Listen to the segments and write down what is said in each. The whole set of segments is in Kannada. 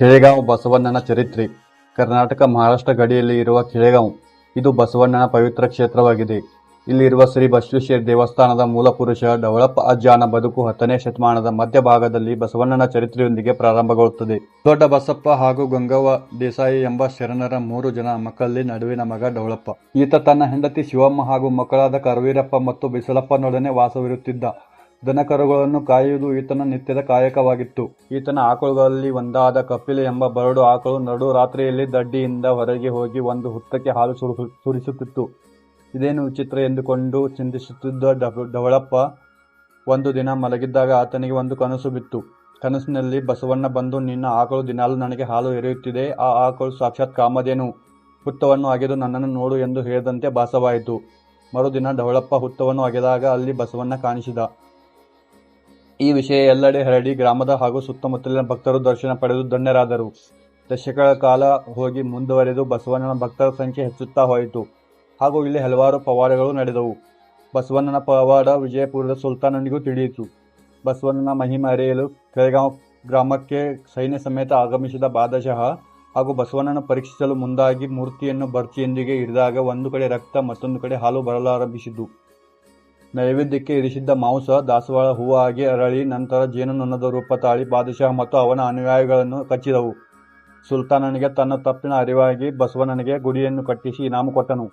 ಕೆಳೆಗಾಂವ್ ಬಸವಣ್ಣನ ಚರಿತ್ರೆ. ಕರ್ನಾಟಕ ಮಹಾರಾಷ್ಟ್ರ ಗಡಿಯಲ್ಲಿ ಇರುವ ಕೆಳೆಗಾಂವ್ ಇದು ಬಸವಣ್ಣನ ಪವಿತ್ರ ಕ್ಷೇತ್ರವಾಗಿದೆ. ಇಲ್ಲಿರುವ ಶ್ರೀ ಬಸವೇಶ್ವರ ದೇವಸ್ಥಾನದ ಮೂಲಪುರುಷ ಡವಳಪ್ಪ ಅಜ್ಜಾನ ಬದುಕು ಹತ್ತನೇ ಶತಮಾನದ ಮಧ್ಯಭಾಗದಲ್ಲಿ ಬಸವಣ್ಣನ ಚರಿತ್ರೆಯೊಂದಿಗೆ ಪ್ರಾರಂಭಗೊಳ್ಳುತ್ತದೆ. ದೊಡ್ಡ ಬಸಪ್ಪ ಹಾಗೂ ಗಂಗವ್ವ ದೇಸಾಯಿ ಎಂಬ ಶರಣರ ಮೂರು ಜನ ಮಕ್ಕಳಲ್ಲಿ ನಡುವಿನ ಮಗ ಡವಳಪ್ಪ. ಈತ ತನ್ನ ಹೆಂಡತಿ ಶಿವಮ್ಮ ಹಾಗೂ ಮಕ್ಕಳಾದ ಕರವೀರಪ್ಪ ಮತ್ತು ಬಿಸಲಪ್ಪನೊಡನೆ ವಾಸವಿರುತ್ತಿದ್ದ ದನಕರುಗಳನ್ನು ಕಾಯುವುದು ಈತನ ನಿತ್ಯದ ಕಾಯಕವಾಗಿತ್ತು. ಈತನ ಆಕಳುಗಳಲ್ಲಿ ಒಂದಾದ ಕಪಿಲೆ ಎಂಬ ಬರಡು ಆಕಳು ನಡು ರಾತ್ರಿಯಲ್ಲಿ ದಡ್ಡಿಯಿಂದ ಹೊರಗೆ ಹೋಗಿ ಒಂದು ಹುತ್ತಕ್ಕೆ ಹಾಲು ಸುರು- ಸುರಿಸುತ್ತಿತ್ತು. ಇದೇನು ವಿಚಿತ್ರ ಎಂದುಕೊಂಡು ಚಿಂತಿಸುತ್ತಿದ್ದ ಡವ- ಡವಳಪ್ಪ ಒಂದು ದಿನ ಮಲಗಿದ್ದಾಗ ಆತನಿಗೆ ಒಂದು ಕನಸು ಬಿತ್ತು. ಕನಸಿನಲ್ಲಿ ಬಸವಣ್ಣ ಬಂದು, ನಿನ್ನ ಆಕಳು ದಿನಾಲು ನನಗೆ ಹಾಲು ಎರೆಯುತ್ತಿದೆ. ಆ ಆಕಳು ಸಾಕ್ಷಾತ್ ಕಾಮದೇನು ಹುತ್ತವನ್ನು ಅಗೆದು ನನ್ನನ್ನು ನೋಡು ಎಂದು ಹೇಳಿದಂತೆ ಭಾಸವಾಯಿತು. ಮರುದಿನ ಡವಳಪ್ಪ ಹುತ್ತವನ್ನು ಅಗೆದಾಗ ಅಲ್ಲಿ ಬಸವಣ್ಣ ಕಾಣಿಸಿದ. ಈ ವಿಷಯ ಎಲ್ಲೆಡೆ ಹರಡಿ ಗ್ರಾಮದ ಹಾಗೂ ಸುತ್ತಮುತ್ತಲಿನ ಭಕ್ತರು ದರ್ಶನ ಪಡೆದು ಧನ್ಯರಾದರು. ದಶಕಗಳ ಕಾಲ ಹೋಗಿ ಮುಂದುವರೆದು ಬಸವಣ್ಣನ ಭಕ್ತರ ಸಂಖ್ಯೆ ಹೆಚ್ಚುತ್ತಾ ಹೋಯಿತು. ಹಾಗೂ ಇಲ್ಲಿ ಹಲವಾರು ಪವಾಡಗಳು ನಡೆದವು. ಬಸವಣ್ಣನ ಪವಾಡ ವಿಜಯಪುರದ ಸುಲ್ತಾನನಿಗೂ ತಿಳಿಯಿತು. ಬಸವಣ್ಣನ ಮಹಿಮೆ ಅರಿಯಲು ಕೆರೆಗಾಂವ್ ಗ್ರಾಮಕ್ಕೆ ಸೈನ್ಯ ಸಮೇತ ಆಗಮಿಸಿದ ಬಾದಶಃ ಹಾಗೂ ಬಸವಣ್ಣನ ಪರೀಕ್ಷಿಸಲು ಮುಂದಾಗಿ ಮೂರ್ತಿಯನ್ನು ಭರ್ತಿಯೊಂದಿಗೆ ಹಿಡಿದಾಗ ಒಂದು ಕಡೆ ರಕ್ತ ಮತ್ತೊಂದು ಕಡೆ ಹಾಲು ಬರಲಾರಂಭಿಸಿತು ನೈವೇದ್ಯಕ್ಕೆ ಇರಿಸಿದ್ದ ಮಾಂಸ, ದಾಸವಾಳ, ಹೂವು ಆಗಿ ಅರಳಿ ನಂತರ ಜೇನುನೊಣದ ರೂಪ ತಾಳಿ ಬಾದಶಾಹ ಮತ್ತು ಅವನ ಅನುಯಾಯಿಗಳನ್ನು ಕಚ್ಚಿದವು. ಸುಲ್ತಾನನಿಗೆ ತನ್ನ ತಪ್ಪಿನ ಅರಿವಾಗಿ ಬಸವಣ್ಣನಿಗೆ ಗುಡಿಯನ್ನು ಕಟ್ಟಿಸಿ ಇನಾಮು ಕೊಟ್ಟನು.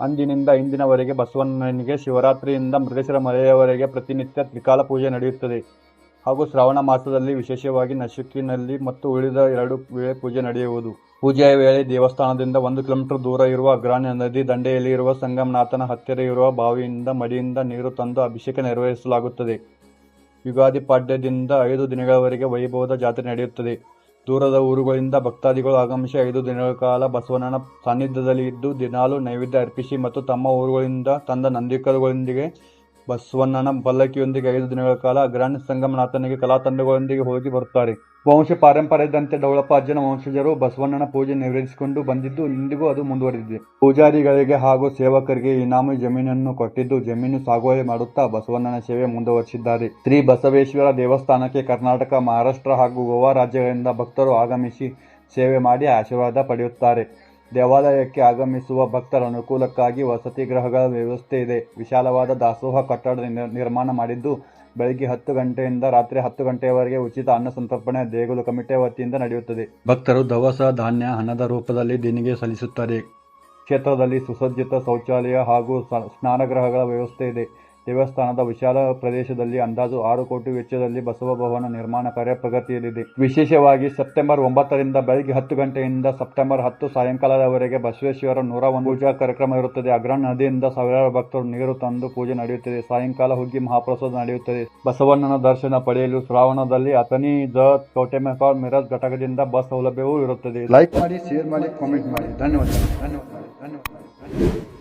ಅಂದಿನಿಂದ ಇಂದಿನವರೆಗೆ ಬಸವಣ್ಣನಿಗೆ ಶಿವರಾತ್ರಿಯಿಂದ ಮೃಗಶಿರ ಮಲೆಯವರೆಗೆ ಪ್ರತಿನಿತ್ಯ ತ್ರಿಕಾಲ ಪೂಜೆ ನಡೆಯುತ್ತದೆ. ಹಾಗೂ ಶ್ರಾವಣ ಮಾಸದಲ್ಲಿ ವಿಶೇಷವಾಗಿ ನಶುಕಿನಲ್ಲಿ ಮತ್ತು ಉಳಿದ ಎರಡು ವೇಳೆ ಪೂಜೆ ನಡೆಯುವುದು. ಪೂಜೆಯ ವೇಳೆ ದೇವಸ್ಥಾನದಿಂದ ಒಂದು ಕಿಲೋಮೀಟರ್ ದೂರ ಇರುವ ಅಗ್ರಾಣಿ ನದಿ ದಂಡೆಯಲ್ಲಿ ಇರುವ ಸಂಗಮನಾಥನ ಹತ್ತಿರ ಇರುವ ಬಾವಿಯಿಂದ ಮಡಿಯಿಂದ ನೀರು ತಂದು ಅಭಿಷೇಕ ನೆರವೇರಿಸಲಾಗುತ್ತದೆ. ಯುಗಾದಿ ಪಾಡ್ಯದಿಂದ ಐದು ದಿನಗಳವರೆಗೆ ವೈಭವದ ಜಾತ್ರೆ ನಡೆಯುತ್ತದೆ. ದೂರದ ಊರುಗಳಿಂದ ಭಕ್ತಾದಿಗಳು ಆಗಮಿಸಿ ಐದು ದಿನಗಳ ಕಾಲ ಬಸವಣ್ಣನ ಸಾನ್ನಿಧ್ಯದಲ್ಲಿ ಇದ್ದು ದಿನಾಲು ನೈವೇದ್ಯ ಅರ್ಪಿಸಿ ಮತ್ತು ತಮ್ಮ ಊರುಗಳಿಂದ ತಂದ ನಂದಿಕರುಗಳೊಂದಿಗೆ ಬಸವಣ್ಣನ ಪಲ್ಲಕ್ಕಿಯೊಂದಿಗೆ ಐದು ದಿನಗಳ ಕಾಲ ಗ್ರಾಂಡ್ ಸಂಗಮನಾಥನಿಗೆ ಕಲಾ ತಂಡಗಳೊಂದಿಗೆ ಹೋಗಿ ಬರುತ್ತಾರೆ. ವಂಶ ಪಾರಂಪರ್ಯದಂತೆ ಡೌಳಪ್ಪ ಅಜ್ಜನ ವಂಶಜರು ಬಸವಣ್ಣನ ಪೂಜೆ ನೆರವೇರಿಸಿಕೊಂಡು ಬಂದಿದ್ದು ಇಂದಿಗೂ ಅದು ಮುಂದುವರೆದಿದೆ. ಪೂಜಾರಿಗಳಿಗೆ ಹಾಗೂ ಸೇವಕರಿಗೆ ಇನಾಮು ಜಮೀನನ್ನು ಕೊಟ್ಟಿದ್ದು ಜಮೀನು ಸಾಗುವಳಿ ಮಾಡುತ್ತಾ ಬಸವಣ್ಣನ ಸೇವೆ ಮುಂದುವರಿಸಿದ್ದಾರೆ. ಶ್ರೀ ಬಸವೇಶ್ವರ ದೇವಸ್ಥಾನಕ್ಕೆ ಕರ್ನಾಟಕ, ಮಹಾರಾಷ್ಟ್ರ ಹಾಗೂ ಗೋವಾ ರಾಜ್ಯಗಳಿಂದ ಭಕ್ತರು ಆಗಮಿಸಿ ಸೇವೆ ಮಾಡಿ ಆಶೀರ್ವಾದ ಪಡೆಯುತ್ತಾರೆ. ದೇವಾಲಯಕ್ಕೆ ಆಗಮಿಸುವ ಭಕ್ತರ ಅನುಕೂಲಕ್ಕಾಗಿ ವಸತಿ ಗೃಹಗಳ ವ್ಯವಸ್ಥೆ ಇದೆ. ವಿಶಾಲವಾದ ದಾಸೋಹ ಕಟ್ಟಡ ನಿರ್- ನಿರ್ಮಾಣ ಮಾಡಿದ್ದು ಬೆಳಗ್ಗೆ ಹತ್ತು ಗಂಟೆಯಿಂದ ರಾತ್ರಿ ಹತ್ತು ಗಂಟೆಯವರೆಗೆ ಉಚಿತ ಅನ್ನ ಸಂತರ್ಪಣೆ ದೇಗುಲ ಕಮಿಟಿ ವತಿಯಿಂದ ನಡೆಯುತ್ತದೆ. ಭಕ್ತರು ದವಸ ಧಾನ್ಯ ಹಣದ ರೂಪದಲ್ಲಿ ದೇಣಿಗೆ ಸಲ್ಲಿಸುತ್ತಾರೆ. ಕ್ಷೇತ್ರದಲ್ಲಿ ಸುಸಜ್ಜಿತ ಶೌಚಾಲಯ ಹಾಗೂ ಸ್ನಾನಗೃಹಗಳ ವ್ಯವಸ್ಥೆ ಇದೆ. ದೇವಸ್ಥಾನದ ವಿಶಾಲ ಪ್ರದೇಶದಲ್ಲಿ ಅಂದಾಜು ಆರು ಕೋಟಿ ವೆಚ್ಚದಲ್ಲಿ ಬಸವ ಭವನ ನಿರ್ಮಾಣ ಕಾರ್ಯ ಪ್ರಗತಿಯಲ್ಲಿದೆ. ವಿಶೇಷವಾಗಿ ಸೆಪ್ಟೆಂಬರ್ ಒಂಬತ್ತರಿಂದ ಬೆಳಗ್ಗೆ ಹತ್ತು ಗಂಟೆಯಿಂದ ಸೆಪ್ಟೆಂಬರ್ ಹತ್ತು ಸಾಯಂಕಾಲದವರೆಗೆ ಬಸವೇಶ್ವರ ನೂರ ಒಂದು ಪೂಜಾ ಕಾರ್ಯಕ್ರಮ ಇರುತ್ತದೆ. ಅಗ್ರಣ ನದಿಯಿಂದ ಸಾವಿರಾರು ಭಕ್ತರು ನೀರು ತಂದು ಪೂಜೆ ನಡೆಯುತ್ತದೆ. ಸಾಯಂಕಾಲ ಹುಗ್ಗಿ ಮಹಾಪ್ರಸಾದ ನಡೆಯುತ್ತದೆ. ಬಸವಣ್ಣನ ದರ್ಶನ ಪಡೆಯಲು ಶ್ರಾವಣದಲ್ಲಿ ಅಥನಿ ದ ಕೋಟೆಮೆಕಾಲ್ ಮಿರಜ್ ಘಟಕದಿಂದ ಬಸ್ ಸೌಲಭ್ಯವೂ ಇರುತ್ತದೆ. ಲೈಕ್ ಮಾಡಿ ಶೇರ್ ಮಾಡಿ ಕಾಮೆಂಟ್ ಮಾಡಿ. ಧನ್ಯವಾದ ಧನ್ಯವಾದ ಧನ್ಯವಾದ